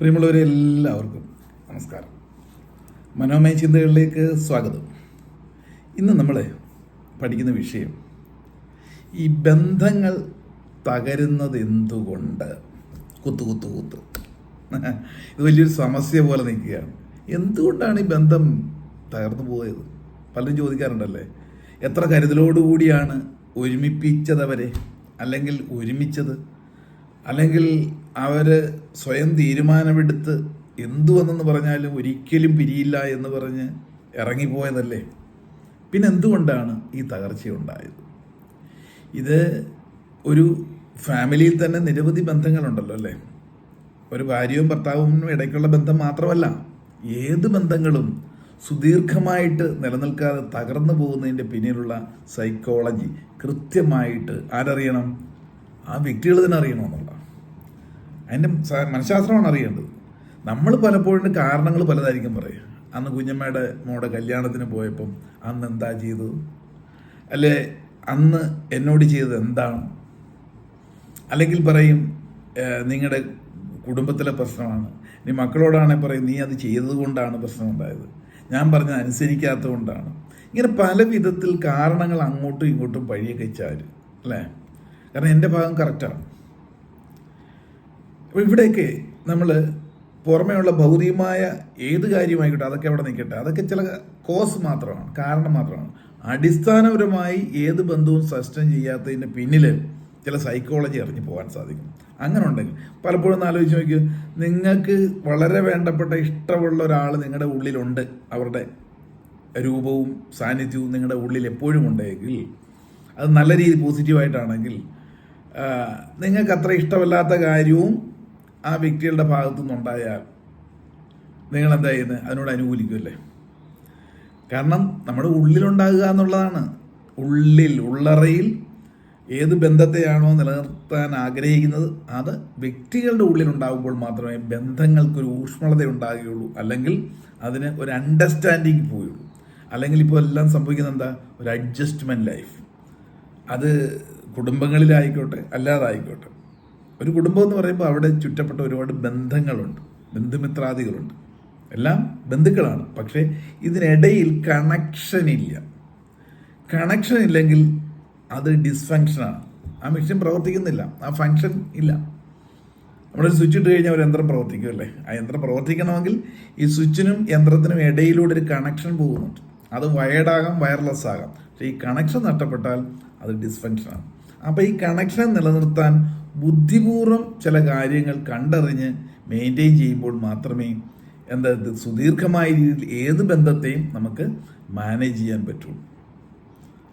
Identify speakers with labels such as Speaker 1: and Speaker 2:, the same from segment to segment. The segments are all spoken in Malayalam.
Speaker 1: പ്രിയമുള്ളവരെ എല്ലാവർക്കും നമസ്കാരം. മനോമയ ചിന്തകളിലേക്ക് സ്വാഗതം. ഇന്ന് നമ്മൾ പഠിക്കുന്ന വിഷയം ഈ ബന്ധങ്ങൾ തകരുന്നത് എന്തുകൊണ്ട്? കുത്തു കുത്തു കുത്ത്. ഇത് വലിയൊരു സമസ്യ പോലെ നിൽക്കുകയാണ്. എന്തുകൊണ്ടാണ് ഈ ബന്ധം തകർന്നു പോയത്? പലരും ചോദിക്കാറുണ്ടല്ലേ എത്ര കരുതലോടുകൂടിയാണ് ഒരുമിപ്പിച്ചതവരെ അല്ലെങ്കിൽ ഒരുമിച്ചത് അല്ലെങ്കിൽ അവർ സ്വയം തീരുമാനമെടുത്ത് എന്തു വന്നെന്ന് പറഞ്ഞാലും ഒരിക്കലും പിരിയില്ല എന്ന് പറഞ്ഞ് ഇറങ്ങിപ്പോയതല്ലേ? പിന്നെ എന്തുകൊണ്ടാണ് ഈ തകർച്ചയുണ്ടായത്? ഇത് ഒരു ഫാമിലിയിൽ തന്നെ നിരവധി ബന്ധങ്ങളുണ്ടല്ലോ അല്ലേ? ഒരു ഭാര്യയും ഭർത്താവും ഇടയ്ക്കുള്ള ബന്ധം മാത്രമല്ല ഏത് ബന്ധങ്ങളും സുദീർഘമായിട്ട് നിലനിൽക്കാതെ തകർന്നു പോകുന്നതിന്റെ പിന്നിലുള്ള സൈക്കോളജി കൃത്യമായിട്ട് ആരറിയണം? ആ വ്യക്തികൾ തന്നെ അറിയണമെന്നുള്ള. അതിന്റെ മനഃശാസ്ത്രമാണ് അറിയേണ്ടത്. നമ്മൾ പലപ്പോഴും കാരണങ്ങൾ പലതായിരിക്കും പറയുക അന്ന് കുഞ്ഞമ്മയുടെ മോടെ കല്യാണത്തിന് പോയപ്പം അന്ന് എന്താ ചെയ്തത്? അല്ലെ അന്ന് എന്നോട് ചെയ്തത് എന്താണ്? അല്ലെങ്കിൽ പറയും നിങ്ങളുടെ കുടുംബത്തിലെ പ്രശ്നമാണ്. നീ മക്കളോടാണെങ്കിൽ പറയും നീ അത് ചെയ്തത് കൊണ്ടാണ് പ്രശ്നം ഉണ്ടായത് ഞാൻ പറഞ്ഞ അനുസരിക്കാത്തത് കൊണ്ടാണ്. ഇങ്ങനെ പല വിധത്തിൽ കാരണങ്ങൾ അങ്ങോട്ടും ഇങ്ങോട്ടും പഴിയൊക്കെ ചാരും അല്ലേ? കാരണം എന്റെ ഭാഗം കറക്റ്റാണ് അപ്പോൾ ഇവിടെയൊക്കെ നമ്മൾ പുറമേയുള്ള ഭൗതികമായ ഏത് കാര്യമായിക്കോട്ടെ അതൊക്കെ അവിടെ നിൽക്കട്ടെ. അതൊക്കെ ചില കോസ് മാത്രമാണ് കാരണം മാത്രമാണ്. അടിസ്ഥാനപരമായി ഏത് ബന്ധവും സസ്റ്റൈൻ ചെയ്യാത്തതിന്റെ പിന്നിൽ ചില സൈക്കോളജി അറിഞ്ഞു പോകാൻ സാധിക്കും. അങ്ങനെ ഉണ്ടെങ്കിൽ പലപ്പോഴും ഒന്ന് ആലോചിച്ച് നോക്കിയത് നിങ്ങൾക്ക് വളരെ വേണ്ടപ്പെട്ട ഇഷ്ടമുള്ള ഒരാൾ നിങ്ങളുടെ ഉള്ളിലുണ്ട്. അവരുടെ രൂപവും സാന്നിധ്യവും നിങ്ങളുടെ ഉള്ളിൽ എപ്പോഴും ഉണ്ടെങ്കിൽ അത് നല്ല രീതി പോസിറ്റീവായിട്ടാണെങ്കിൽ നിങ്ങൾക്ക് അത്ര ഇഷ്ടമല്ലാത്ത കാര്യവും ആ വ്യക്തികളുടെ ഭാഗത്തു നിന്നുണ്ടായാൽ നിങ്ങൾ എന്താ ചെയ്യുന്നത് അതിനോട് അനുകൂലിക്കുമല്ലേ കാരണം നമ്മുടെ ഉള്ളിലുണ്ടാകുക എന്നുള്ളതാണ്. ഉള്ളിൽ ഉള്ളറയിൽ ഏത് ബന്ധത്തെയാണോ നിലനിർത്താൻ ആഗ്രഹിക്കുന്നത് അത് വ്യക്തികളുടെ ഉള്ളിലുണ്ടാകുമ്പോൾ മാത്രമേ ബന്ധങ്ങൾക്കൊരു ഊഷ്മളത ഉണ്ടാകുകയുള്ളൂ. അല്ലെങ്കിൽ അതിന് ഒരു അണ്ടർസ്റ്റാൻഡിങ് പോയുള്ളൂ അല്ലെങ്കിൽ ഇപ്പോൾ എല്ലാം സംഭവിക്കുന്നത് എന്താ? ഒരു അഡ്ജസ്റ്റ്മെന്റ് ലൈഫ് അത് കുടുംബങ്ങളിലായിക്കോട്ടെ അല്ലാതായിക്കോട്ടെ. ഒരു കുടുംബം എന്ന് പറയുമ്പോൾ അവിടെ ചുറ്റപ്പെട്ട ഒരുപാട് ബന്ധങ്ങളുണ്ട് ബന്ധുമിത്രാദികളുണ്ട്. എല്ലാം ബന്ധുക്കളാണ്. പക്ഷേ ഇതിനിടയിൽ കണക്ഷൻ ഇല്ല. കണക്ഷൻ ഇല്ലെങ്കിൽ അത് ഡിസ്ഫങ്ഷനാണ് ആ മെഷീൻ പ്രവർത്തിക്കുന്നില്ല. ആ ഫങ്ഷൻ ഇല്ല. നമ്മളൊരു സ്വിച്ച് ഇട്ട് കഴിഞ്ഞാൽ ഒരു യന്ത്രം പ്രവർത്തിക്കും അല്ലേ? ആ യന്ത്രം പ്രവർത്തിക്കണമെങ്കിൽ ഈ സ്വിച്ചിനും യന്ത്രത്തിനും ഇടയിലൂടെ ഒരു കണക്ഷൻ പോകുന്നുണ്ട്. അത് വയർഡാകാം വയർലെസ് ആകാം. പക്ഷേ ഈ കണക്ഷൻ നഷ്ടപ്പെട്ടാൽ അത് ഡിസ്ഫങ്ഷനാണ് അപ്പോൾ ഈ കണക്ഷൻ നിലനിർത്താൻ ബുദ്ധിപൂർവം ചില കാര്യങ്ങൾ കണ്ടറിഞ്ഞ് മെയിന്റെയിൻ ചെയ്യുമ്പോൾ മാത്രമേ എന്താ സുദീർഘമായ രീതിയിൽ ഏത് ബന്ധത്തെയും നമുക്ക് മാനേജ് ചെയ്യാൻ പറ്റുള്ളൂ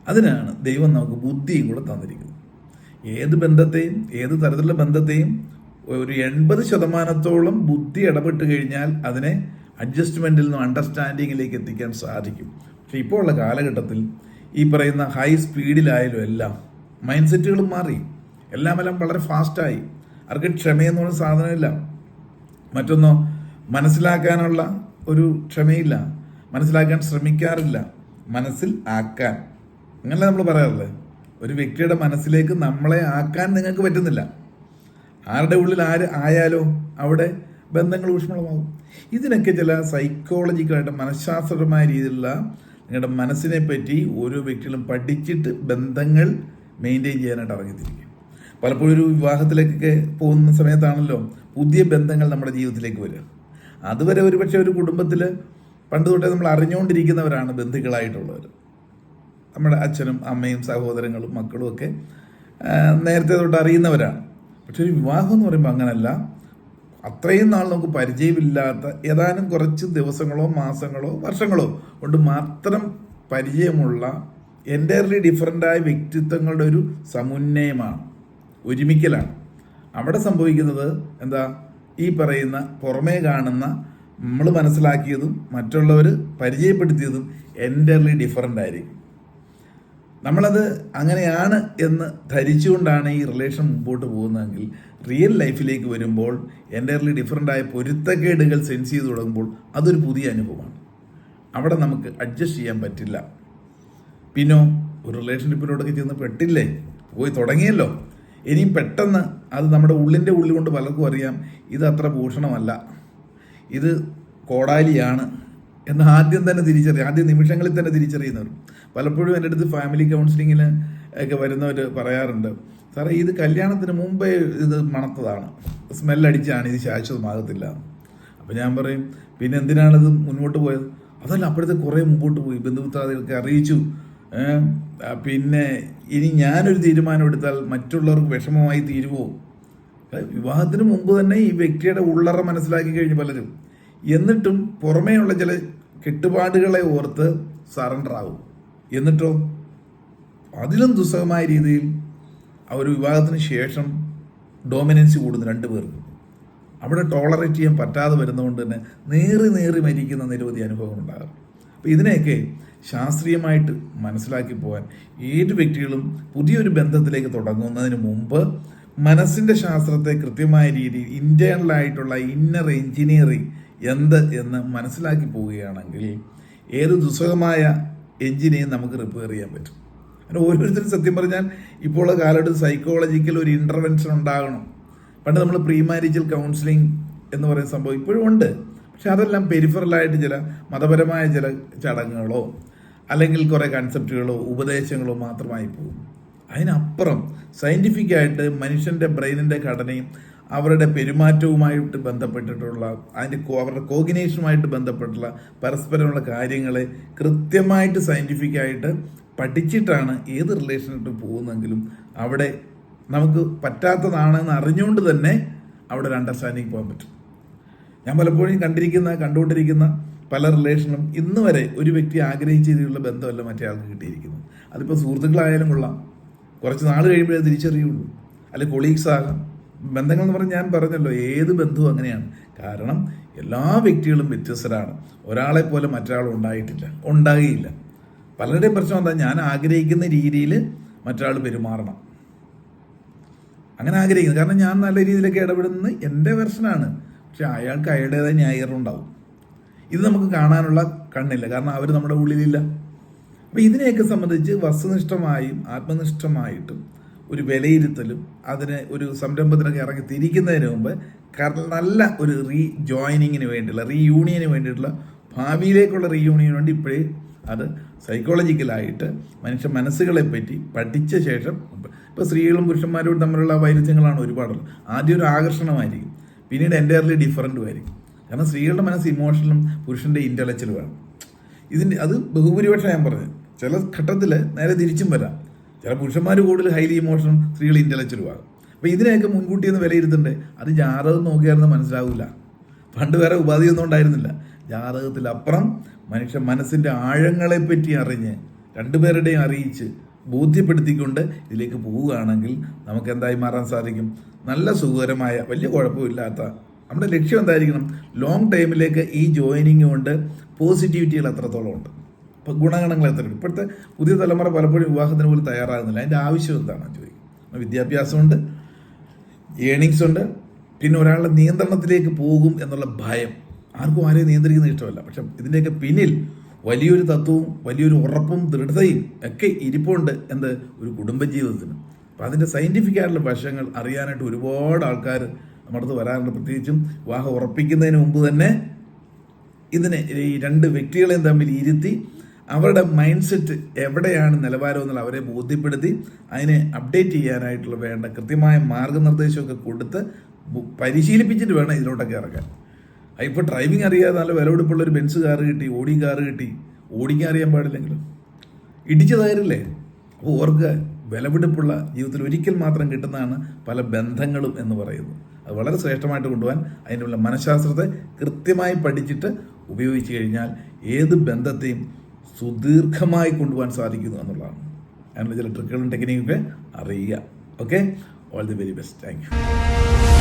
Speaker 1: അതിനാണ് ദൈവം നമുക്ക് ബുദ്ധിയും കൂടെ തന്നിരിക്കുന്നത്. ഏത് ബന്ധത്തെയും ഏത് തരത്തിലുള്ള ബന്ധത്തെയും ഒരു എൺപത് ശതമാനത്തോളം ബുദ്ധി ഇടപെട്ട് കഴിഞ്ഞാൽ അതിനെ അഡ്ജസ്റ്റ്മെന്റിൽ നിന്നും അണ്ടർസ്റ്റാൻഡിങ്ങിലേക്ക് എത്തിക്കാൻ സാധിക്കും. പക്ഷെ ഇപ്പോൾ ഉള്ള കാലഘട്ടത്തിൽ ഈ പറയുന്ന ഹൈ സ്പീഡിലായാലും എല്ലാം മൈൻഡ് സെറ്റുകളും മാറി. എല്ലാം എല്ലാം വളരെ ഫാസ്റ്റായി. അവർക്ക് ക്ഷമയെന്ന് പറഞ്ഞ സാധനമില്ല. മറ്റൊന്നോ മനസ്സിലാക്കാനുള്ള ഒരു ക്ഷമയില്ല. മനസ്സിലാക്കാൻ ശ്രമിക്കാറില്ല. മനസ്സിൽ ആക്കാൻ. അങ്ങനെ നമ്മൾ പറയാറില്ലേ ഒരു വ്യക്തിയുടെ മനസ്സിലേക്ക് നമ്മളെ ആക്കാൻ നിങ്ങൾക്ക് പറ്റുന്നില്ല. ആരുടെ ഉള്ളിൽ ആര് ആയാലോ അവിടെ ബന്ധങ്ങൾ ഊഷ്മളമാകും. ഇതിനൊക്കെ ചില സൈക്കോളജിക്കലായിട്ട് മനഃശാസ്ത്രപരമായ രീതിയിലുള്ള നിങ്ങളുടെ മനസ്സിനെ പറ്റി ഓരോ വ്യക്തികളും പഠിച്ചിട്ട് ബന്ധങ്ങൾ മെയിന്റെയിൻ ചെയ്യാനായിട്ട് ഇറങ്ങിത്തിരിക്കും പലപ്പോഴും ഒരു വിവാഹത്തിലേക്കൊക്കെ പോകുന്ന സമയത്താണല്ലോ പുതിയ ബന്ധങ്ങൾ നമ്മുടെ ജീവിതത്തിലേക്ക് വരിക. അതുവരെ ഒരുപക്ഷെ ഒരു കുടുംബത്തിൽ പണ്ട് തൊട്ടേ നമ്മൾ അറിഞ്ഞുകൊണ്ടിരിക്കുന്നവരാണ് ബന്ധുക്കളായിട്ടുള്ളവർ നമ്മുടെ അച്ഛനും അമ്മയും സഹോദരങ്ങളും മക്കളും ഒക്കെ നേരത്തെ തൊട്ട് അറിയുന്നവരാണ്. പക്ഷെ ഒരു വിവാഹം എന്ന് പറയുമ്പോൾ അങ്ങനല്ല. അത്രയും നാൾ നമുക്ക് പരിചയമില്ലാത്ത ഏതാനും കുറച്ച് ദിവസങ്ങളോ മാസങ്ങളോ വർഷങ്ങളോ കൊണ്ട് മാത്രം പരിചയമുള്ള എന്റയർലി ഡിഫറന്റായ വ്യക്തിത്വങ്ങളുടെ ഒരു സമുന്നയമാണ് ഒരുമിക്കലാണ്. അവിടെ സംഭവിക്കുന്നത് എന്താ? ഈ പറയുന്ന പുറമേ കാണുന്ന നമ്മൾ മനസ്സിലാക്കിയതും മറ്റുള്ളവർ പരിചയപ്പെടുത്തിയതും എന്റർലി ഡിഫറന്റ് ആയിരിക്കും. നമ്മളത് അങ്ങനെയാണ് എന്ന് ധരിച്ചുകൊണ്ടാണ് ഈ റിലേഷൻ മുമ്പോട്ട് പോകുന്നതെങ്കിൽ റിയൽ ലൈഫിലേക്ക് വരുമ്പോൾ എന്റയർലി ഡിഫറന്റായ പൊരുത്തക്കേടുകൾ സെൻസ് ചെയ്ത് തുടങ്ങുമ്പോൾ അതൊരു പുതിയ അനുഭവമാണ്. അവിടെ നമുക്ക് അഡ്ജസ്റ്റ് ചെയ്യാൻ പറ്റില്ല. പിന്നോ ഒരു റിലേഷൻഷിപ്പിലോടൊക്കെ ചെന്ന് പെട്ടില്ലേ? പോയി തുടങ്ങിയല്ലോ. ഇനിയും പെട്ടെന്ന് അത് നമ്മുടെ ഉള്ളിന്റെ ഉള്ളിൽ കൊണ്ട് പലർക്കും അറിയാം ഇത് അത്ര ഭൂഷണമല്ല. ഇത് കോടാലിയാണ് എന്ന് ആദ്യം തന്നെ തിരിച്ചറിയാം. ആദ്യ നിമിഷങ്ങളിൽ തന്നെ തിരിച്ചറിയുന്നവർ. പലപ്പോഴും എന്റെ അടുത്ത് ഫാമിലി കൗൺസിലിങ്ങിന് ഒക്കെ വരുന്നവർ പറയാറുണ്ട് സാറേ ഇത് കല്യാണത്തിന് മുമ്പേ ഇത് മണത്തതാണ്. സ്മെല്ലടിച്ചാണ് ഇത് ശാശ്വതമാകത്തില്ല അപ്പോൾ ഞാൻ പറയും പിന്നെ എന്തിനാണിത് മുന്നോട്ട് പോയത്? അതല്ല അപ്പോഴത്തെ കുറേ മുമ്പോട്ട് പോയി. ബന്ധുമിത്രാദികൾക്ക് അറിയിച്ചു. പിന്നെ ഇനി ഞാനൊരു തീരുമാനം എടുത്താൽ മറ്റുള്ളവർക്ക് വിഷമമായി തീരുമോ വിവാഹത്തിന് മുമ്പ് തന്നെ ഈ വ്യക്തിയുടെ ഉള്ളറ മനസ്സിലാക്കി കഴിഞ്ഞു പലരും. എന്നിട്ടും പുറമേയുള്ള ചില കെട്ടുപാടുകളെ ഓർത്ത് സറണ്ടർ ആവും. എന്നിട്ടോ? അതിലും ദുസ്സഹമായ രീതിയിൽ അവർ വിവാഹത്തിന് ശേഷം ഡോമിനൻസി കൂടുന്നു രണ്ടു പേർക്കും. അവിടെ ടോളറേറ്റ് ചെയ്യാൻ പറ്റാതെ വരുന്നതുകൊണ്ട് തന്നെ നേറി നേറി മരിക്കുന്ന നിരവധി അനുഭവങ്ങൾ ഉണ്ടാകും അപ്പോൾ ഇതിനെയൊക്കെ ശാസ്ത്രീയമായിട്ട് മനസ്സിലാക്കി പോകാൻ ഏത് വ്യക്തികളും പുതിയൊരു ബന്ധത്തിലേക്ക് തുടങ്ങുന്നതിന് മുമ്പ് മനസ്സിന്റെ ശാസ്ത്രത്തെ കൃത്യമായ രീതിയിൽ ഇന്റേണലായിട്ടുള്ള ഇന്നർ എഞ്ചിനീയറിങ് എന്ത് എന്ന് മനസ്സിലാക്കി പോവുകയാണെങ്കിൽ ഏത് ദുസ്സഹമായ എഞ്ചിനെയും നമുക്ക് റിപ്പയർ ചെയ്യാൻ പറ്റും. അങ്ങനെ ഓരോരുത്തരും സത്യം പറഞ്ഞാൽ ഇപ്പോൾ കാലഘട്ടത്തിൽ സൈക്കോളജിക്കൽ ഒരു ഇന്റർവെൻഷൻ ഉണ്ടാകണം. പണ്ട് നമ്മൾ പ്രീ മാരിജൽ കൗൺസിലിംഗ് എന്ന് പറയുന്ന സംഭവം ഇപ്പോഴും ഉണ്ട്. പക്ഷെ അതെല്ലാം പെരിഫറലായിട്ട് ചില മതപരമായ ചില ചടങ്ങുകളോ അല്ലെങ്കിൽ കുറേ കൺസെപ്റ്റുകളോ ഉപദേശങ്ങളോ മാത്രമായി പോകും. അതിനപ്പുറം സയന്റിഫിക്കായിട്ട് മനുഷ്യന്റെ ബ്രെയിനിന്റെ ഘടനയും അവരുടെ പെരുമാറ്റവുമായിട്ട് ബന്ധപ്പെട്ടിട്ടുള്ള അതിന്റെ അവരുടെ കോഗിനേഷനുമായിട്ട് ബന്ധപ്പെട്ടുള്ള പരസ്പരമുള്ള കാര്യങ്ങളെ കൃത്യമായിട്ട് സയന്റിഫിക്കായിട്ട് പഠിച്ചിട്ടാണ് ഏത് റിലേഷനിട്ട് പോകുന്നെങ്കിലും അവിടെ നമുക്ക് പറ്റാത്തതാണെന്ന് അറിഞ്ഞുകൊണ്ട് തന്നെ അവിടെ ഒരു അണ്ടർസ്റ്റാൻഡിങ് പോകാൻ പറ്റും. ഞാൻ പലപ്പോഴും കണ്ടിരിക്കുന്ന കണ്ടുകൊണ്ടിരിക്കുന്ന പല റിലേഷനും ഇന്ന് വരെ ഒരു വ്യക്തി ആഗ്രഹിച്ച രീതിയിലുള്ള ബന്ധമല്ല മറ്റേ ആൾക്ക് കിട്ടിയിരിക്കുന്നത്. അതിപ്പോൾ സുഹൃത്തുക്കളായാലും കൊള്ളാം. കുറച്ച് നാൾ കഴിയുമ്പോഴേ തിരിച്ചറിയുള്ളൂ. അല്ലെ കൊളീഗ്സ് ആകാം. ബന്ധങ്ങൾ എന്ന് പറഞ്ഞാൽ ഞാൻ പറഞ്ഞല്ലോ ഏത് ബന്ധവും അങ്ങനെയാണ്. കാരണം എല്ലാ വ്യക്തികളും വ്യത്യസ്തരാണ്. ഒരാളെ പോലെ മറ്റൊരാൾ ഉണ്ടായിട്ടില്ല. ഉണ്ടാകുകയില്ല പലരുടെയും പ്രശ്നം എന്താ? ഞാൻ ആഗ്രഹിക്കുന്ന രീതിയിൽ മറ്റൊരാൾ പെരുമാറണം. അങ്ങനെ ആഗ്രഹിക്കുന്നു. കാരണം ഞാൻ നല്ല രീതിയിലൊക്കെ ഇടപെടുന്നത് എന്റെ വെർഷനാണ് പക്ഷെ അയാൾക്ക് അയാളുടേതായ ന്യായീകരണം ഉണ്ടാവും. ഇത് നമുക്ക് കാണാനുള്ള കണ്ണില്ല. കാരണം അവർ നമ്മുടെ ഉള്ളിലില്ല. അപ്പം ഇതിനെയൊക്കെ സംബന്ധിച്ച് വസ്തുനിഷ്ഠമായും ആത്മനിഷ്ഠമായിട്ടും ഒരു വിലയിരുത്തലും അതിന് ഒരു സംരംഭത്തിനൊക്കെ ഇറങ്ങി തിരിക്കുന്നതിന് മുമ്പ് നല്ല ഒരു റീ ജോയിനിങ്ങിന് വേണ്ടിയുള്ള റീയൂണിയന് വേണ്ടിയിട്ടുള്ള ഭാവിയിലേക്കുള്ള റീയൂണിയന് വേണ്ടി ഇപ്പോഴേ അത് സൈക്കോളജിക്കലായിട്ട് മനുഷ്യ മനസ്സുകളെ പറ്റി പഠിച്ച ശേഷം ഇപ്പോൾ സ്ത്രീകളും പുരുഷന്മാരും തമ്മിലുള്ള വൈരുദ്ധ്യങ്ങളാണ് ഒരുപാടുള്ളത്. ആദ്യം ഒരു ആകർഷണമായിരിക്കും. പിന്നീട് എന്റയർലി ഡിഫറന്റും ആയിരിക്കും. കാരണം സ്ത്രീകളുടെ മനസ്സ് ഇമോഷണലും പുരുഷന്റെ ഇന്റലക്ച്വലുമാണ് ഇതിന്റെ അത് ബഹുഭൂരിപക്ഷം ഞാൻ പറഞ്ഞു. ചില ഘട്ടത്തിൽ നേരെ തിരിച്ചും വരാം. ചില പുരുഷന്മാർ കൂടുതൽ ഹൈലി ഇമോഷണലും സ്ത്രീകൾ ഇന്റലക്ച്വലും ആകും അപ്പോൾ ഇതിനെയൊക്കെ മുൻകൂട്ടി ഒന്ന് വിലയിരുത്തണ്ടേ? അത് ജാതകം നോക്കിയായിരുന്നു മനസ്സിലാവില്ല പണ്ട് വേറെ ഉപാധിയൊന്നും ഉണ്ടായിരുന്നില്ല. ജാതകത്തിലപ്പുറം മനുഷ്യ മനസ്സിന്റെ ആഴങ്ങളെ പറ്റി അറിഞ്ഞ് രണ്ടുപേരുടെയും അറിയിച്ച് ബോധ്യപ്പെടുത്തിക്കൊണ്ട് ഇതിലേക്ക് പോവുകയാണെങ്കിൽ നമുക്ക് എന്തായി മാറാൻ സാധിക്കും? നല്ല സുഖകരമായ വലിയ കുഴപ്പമില്ലാത്ത നമ്മുടെ ലക്ഷ്യം എന്തായിരിക്കണം? ലോങ് ടൈമിലേക്ക് ഈ ജോയിനിങ് കൊണ്ട് പോസിറ്റിവിറ്റികൾ എത്രത്തോളം ഉണ്ട്? ഇപ്പോൾ ഗുണഗണങ്ങൾ എത്ര ഇപ്പോഴത്തെ പുതിയ തലമുറ പലപ്പോഴും വിവാഹത്തിന് പോലും തയ്യാറാകുന്നില്ല. അതിന്റെ ആവശ്യം എന്താണ്? ചോദിക്കും. വിദ്യാഭ്യാസമുണ്ട് ഏണിങ്സ് ഉണ്ട് പിന്നെ ഒരാളുടെ നിയന്ത്രണത്തിലേക്ക് പോകും എന്നുള്ള ഭയം ആർക്കും ആരെയും നിയന്ത്രിക്കുന്നത് ഇഷ്ടമല്ല. പക്ഷെ ഇതിന്റെയൊക്കെ പിന്നിൽ വലിയൊരു തത്വവും വലിയൊരു ഉറപ്പും ദൃഢതയും ഒക്കെ ഇരിപ്പുണ്ട് എന്ത്? ഒരു കുടുംബജീവിതത്തിന്. അപ്പം അതിന്റെ സയന്റിഫിക് ആയിട്ടുള്ള വശങ്ങൾ അറിയാനായിട്ട് ഒരുപാട് ആൾക്കാർ നമ്മുടെ അടുത്ത് വരാറുണ്ട്. പ്രത്യേകിച്ചും വിവാഹം ഉറപ്പിക്കുന്നതിന് മുമ്പ് തന്നെ ഇതിനെ ഈ രണ്ട് വ്യക്തികളെയും തമ്മിൽ ഇരുത്തി അവരുടെ മൈൻഡ് സെറ്റ് എവിടെയാണ് നിലവാരം എന്നുള്ള അവരെ ബോധ്യപ്പെടുത്തി അതിനെ അപ്ഡേറ്റ് ചെയ്യാനായിട്ടുള്ള വേണ്ട കൃത്യമായ മാർഗനിർദ്ദേശമൊക്കെ കൊടുത്ത് പരിശീലിപ്പിച്ചിട്ട് വേണം ഇതിലോട്ടൊക്കെ ഇറക്കാൻ ഇപ്പോൾ ഡ്രൈവിംഗ് അറിയാതെ നല്ല വിലപിടിപ്പുള്ള ഒരു ബെൻസ് കാറ് കിട്ടി ഓടി കാറ് കിട്ടി. ഓടിക്കാൻ അറിയാൻ പാടില്ലെങ്കിലും. ഇടിച്ചു തകരില്ലേ? അപ്പോൾ ഓർക്ക് വിലപിടിപ്പുള്ള ജീവിതത്തിൽ ഒരിക്കൽ മാത്രം കിട്ടുന്നതാണ് പല ബന്ധങ്ങളും എന്ന് പറയുന്നത്. വളരെ ശ്രേഷ്ഠമായിട്ട് കൊണ്ടുപോകാൻ അതിനുള്ള മനഃശാസ്ത്രത്തെ കൃത്യമായി പഠിച്ചിട്ട് ഉപയോഗിച്ച് കഴിഞ്ഞാൽ ഏത് ബന്ധത്തെയും സുദീർഘമായി കൊണ്ടുപോകാൻ സാധിക്കുന്നു എന്നുള്ളതാണ്. അതിനുള്ള ചില ട്രിക്കുകളും ടെക്നിക്കൊക്കെ അറിയുക. Okay all the very best thank you